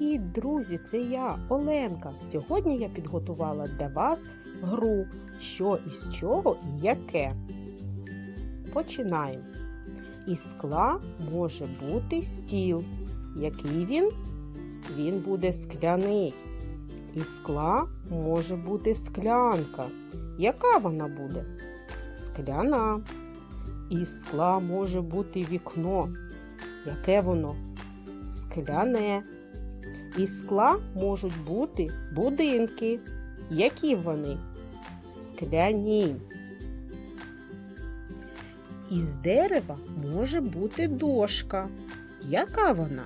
Привіт, друзі! Це я, Оленка. Сьогодні я підготувала для вас гру що із чого і яке. Починаємо. Із скла може бути стіл. Який він? Він буде скляний. Із скла може бути склянка. Яка вона буде? Скляна. Із скла може бути вікно. Яке воно? Скляне. Із скла можуть бути будинки. Які вони? Скляні. Із дерева може бути дошка. Яка вона?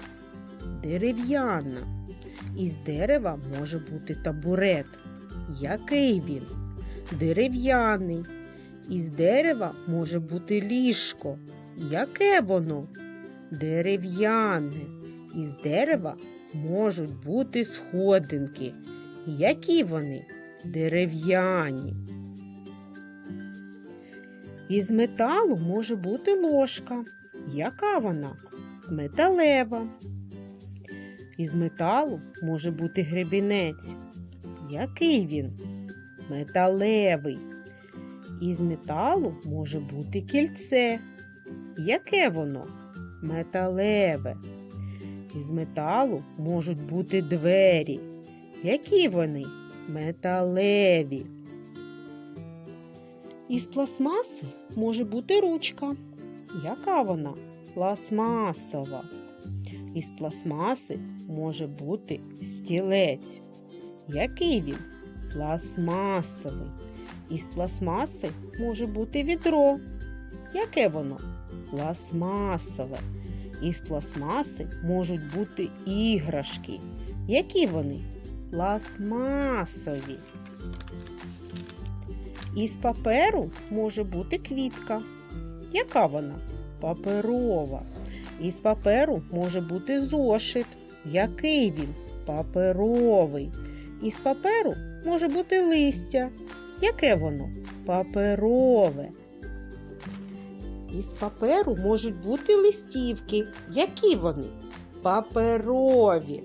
Дерев'яна. Із дерева може бути табурет. Який він? Дерев'яний. Із дерева може бути ліжко. Яке воно? Дерев'яне. Із дерева можуть бути сходинки. Які вони? Дерев'яні. Із металу може бути ложка. Яка вона? Металева. Із металу може бути гребінець. Який він? Металевий. Із металу може бути кільце. Яке воно? Металеве. Із металу можуть бути двері. Які вони? Металеві. Із пластмаси може бути ручка. Яка вона? Пластмасова. Із пластмаси може бути стілець. Який він? Пластмасовий. Із пластмаси може бути відро. Яке воно? Пластмасове. Із пластмаси можуть бути іграшки. Які вони? Пластмасові. Із паперу може бути квітка. Яка вона? Паперова. Із паперу може бути зошит. Який він? Паперовий. Із паперу може бути листя. Яке воно? Паперове. Із паперу можуть бути листівки. Які вони? Паперові.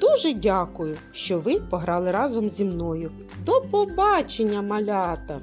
Дуже дякую, що ви пограли разом зі мною. До побачення, малята!